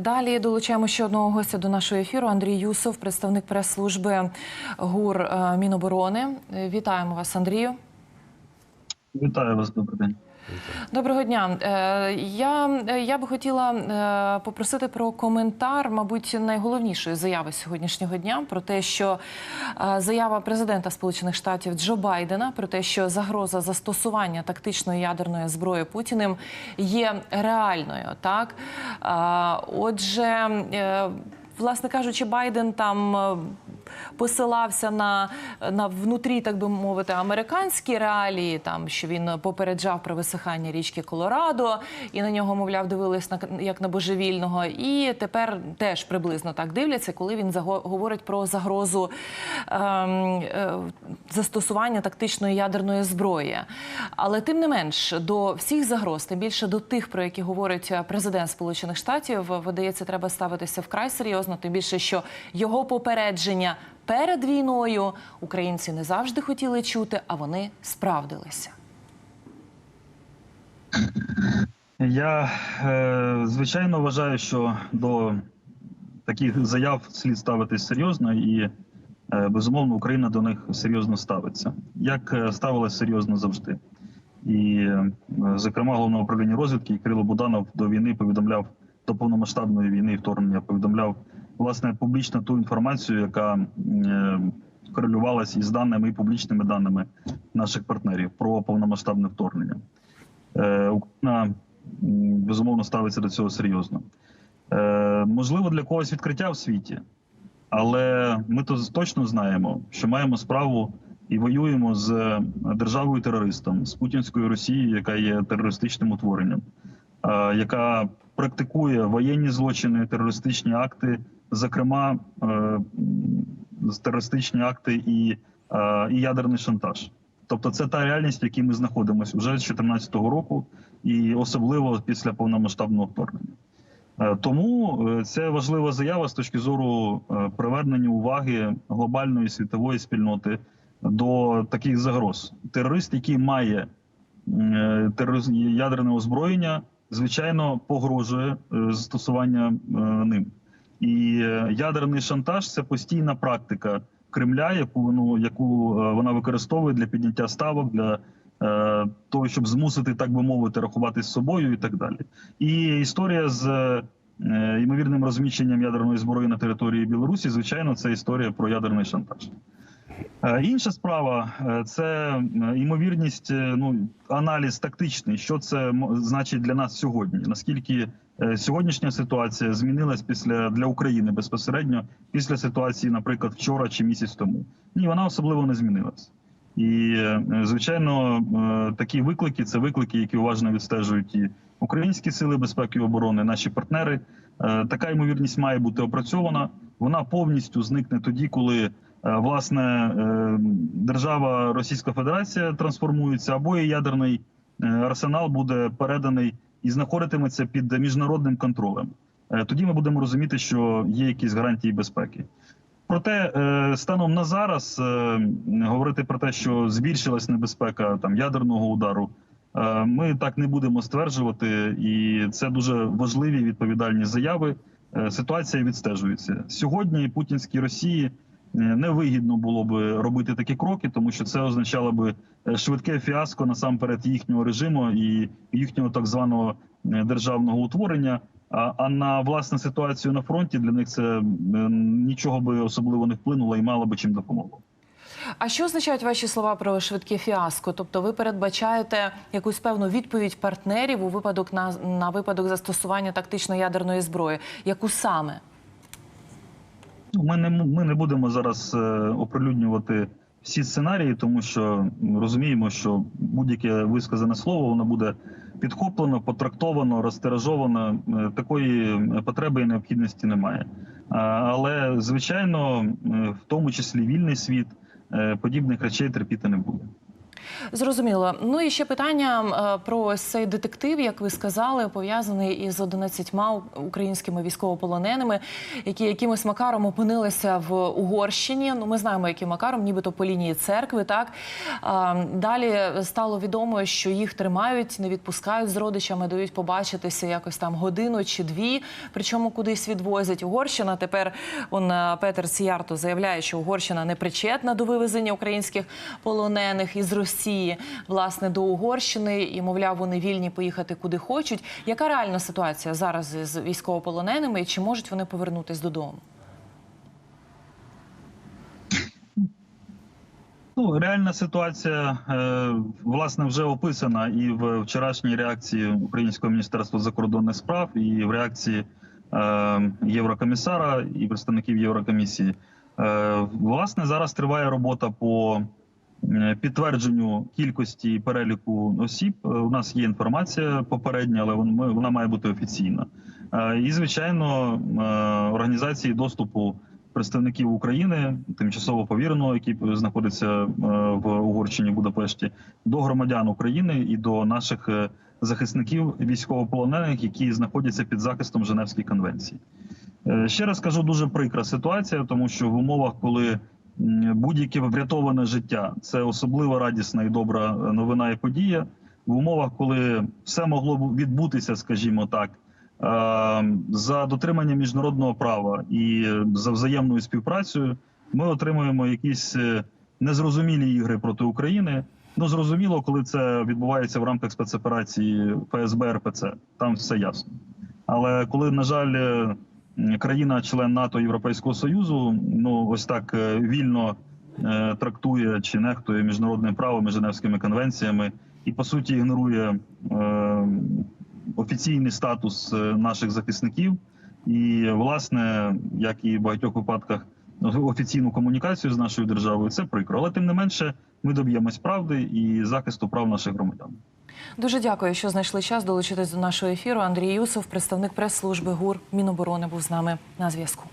Далі долучаємо ще одного гостя до нашого ефіру. Андрій Юсов, представник прес-служби ГУР е, Міноборони. Вітаємо вас, Андрію. Вітаю вас, добрий день. Доброго дня. Е, Я, е, я би хотіла е, попросити про коментар, мабуть, найголовнішої заяви сьогоднішнього дня про те, що заява президента Сполучених Штатів Джо Байдена про те, що загроза застосування тактичної ядерної зброї Путіним є реальною. Так, отже. Власне кажучи, Байден там посилався на, на внутрі, так би мовити, американські реалії, там що він попереджав про висихання річки Колорадо, і на нього, мовляв, дивились на як на божевільного. І тепер теж приблизно так дивляться, коли він говорить про загрозу ем, е, застосування тактичної ядерної зброї. Але тим не менш до всіх загроз, тим більше до тих, про які говорить е, президент Сполучених Штатів, видається, треба ставитися вкрай серйозно. Тим більше, що його попередження перед війною українці не завжди хотіли чути, а вони справдилися. Я е, звичайно вважаю, що до таких заяв слід ставитись серйозно, і е, безумовно Україна до них серйозно ставиться. Як е, ставилась серйозно завжди. І, зокрема, головне управління розвідки Кирило Буданов до війни повідомляв до повномасштабної війни і вторгнення, повідомляв власне публічно ту інформацію, яка е, корелювалася із даними і публічними даними наших партнерів про повномасштабне вторгнення. Е, Україна безумовно ставиться до цього серйозно. Е, Можливо, для когось відкриття в світі, але ми то точно знаємо, що маємо справу і воюємо з державою терористом, з путінською Росією, яка є терористичним утворенням, яка практикує воєнні злочини, терористичні акти, зокрема е, терористичні акти і, е, і ядерний шантаж. Тобто, це та реальність, в якій ми знаходимося вже з 2014 року, і особливо після повномасштабного вторгнення. Е, Тому е, це важлива заява з точки зору е, привернення уваги глобальної світової спільноти до таких загроз. Терорист, який має е, ядерне озброєння, звичайно, погрожує е, застосування е, ним. І е, ядерний шантаж це постійна практика Кремля, яку ну яку вона використовує для підняття ставок, для того, щоб змусити, так би мовити, рахуватись з собою і так далі. І історія з е, ймовірним розміщенням ядерної зброї на території Білорусі, звичайно, це історія про ядерний шантаж. Е, Інша справа е, це ймовірність, е, ну аналіз тактичний, що це значить для нас сьогодні. Наскільки сьогоднішня ситуація змінилась після для України безпосередньо після ситуації, наприклад, вчора чи місяць тому? Ні, вона особливо не змінилась. І звичайно, такі виклики це виклики, які уважно відстежують і українські сили безпеки і оборони, наші партнери. Така ймовірність має бути опрацьована. Вона повністю зникне тоді, коли власне е, держава Російська Федерація трансформується, або і ядерний е, арсенал буде переданий і знаходитиметься під міжнародним контролем. Е, Тоді ми будемо розуміти, що є якісь гарантії безпеки. Проте е, станом на зараз е, говорити про те, що збільшилась небезпека там ядерного удару. е, Ми так не будемо стверджувати, і це дуже важливі відповідальні заяви. Е, Ситуація відстежується сьогодні. Путінській Росії е, невигідно було би робити такі кроки, тому що це означало би е, швидке фіаско насамперед їхнього режиму і їхнього так званого е, державного утворення. А, на власне ситуацію на фронті для них це е, нічого би особливо не вплинуло і мало би чим допомогло. А що означають ваші слова про швидке фіаско? Тобто, ви передбачаєте якусь певну відповідь партнерів у випадок на, на випадок застосування тактичної ядерної зброї? Яку саме? Ми не ми не будемо зараз е, оприлюднювати всі сценарії, тому що розуміємо, що будь-яке висказане слово воно буде підхоплено, потрактовано, розтиражовано. Е, Такої потреби і необхідності немає. Але звичайно, е, в тому числі вільний світ подібних речей терпіти не буде. Зрозуміло. Ну і ще питання е, про цей детектив, як ви сказали, пов'язаний із 11 українськими військовополоненими, які якимось макаром опинилися в Угорщині. Ну, ми знаємо, яким макаром, нібито по лінії церкви. Так далі стало відомо, що їх тримають, не відпускають з родичами, дають побачитися якось там годину чи дві. Причому кудись відвозять. Угорщина тепер он е, Петер Сіярто заявляє, що Угорщина не причетна до вивезення українських полонених із Росії, власне, до Угорщини, і мовляв, вони вільні поїхати куди хочуть. Яка реальна ситуація зараз з військовополоненими і чи можуть вони повернутись додому? Ну, реальна ситуація е, власне вже описана і в вчорашній реакції Українського міністерства закордонних справ, і в реакції е, Єврокомісара і представників Єврокомісії. Е, власне, зараз триває робота по підтвердженню кількості і переліку осіб. Е, У нас є інформація попередня, але вона має бути офіційна. Е, І звичайно, е, організації доступу представників України, тимчасово повіреного, який знаходиться е, в Угорщині Будапешті, до громадян України і до наших е, захисників військовополонених, які знаходяться під захистом Женевської конвенції. Е, Ще раз кажу, дуже прикра ситуація, тому що в умовах, коли будь-яке врятоване життя це особливо радісна і добра е, новина і подія. В умовах, коли все могло відбутися, скажімо так, е, за дотримання міжнародного права і за взаємною співпрацею, ми отримуємо якісь е, незрозумілі ігри проти України. Ну зрозуміло, коли це відбувається в рамках спецоперації ФСБ РПЦ. Там все ясно. Але коли, на жаль, е, країна, член НАТО Європейського Союзу, ну ось так е, вільно е, трактує чи нехтує міжнародним правом Женевськими конвенціями, і по суті ігнорує е, офіційний статус наших захисників, і власне, як і в багатьох випадках, офіційну комунікацію з нашою державою, це прикро. Але тим не менше, ми доб'ємось правди і захисту прав наших громадян. Дуже дякую, що знайшли час долучитись до нашого ефіру. Андрій Юсов, представник прес-служби ГУР Міноборони, був з нами на зв'язку.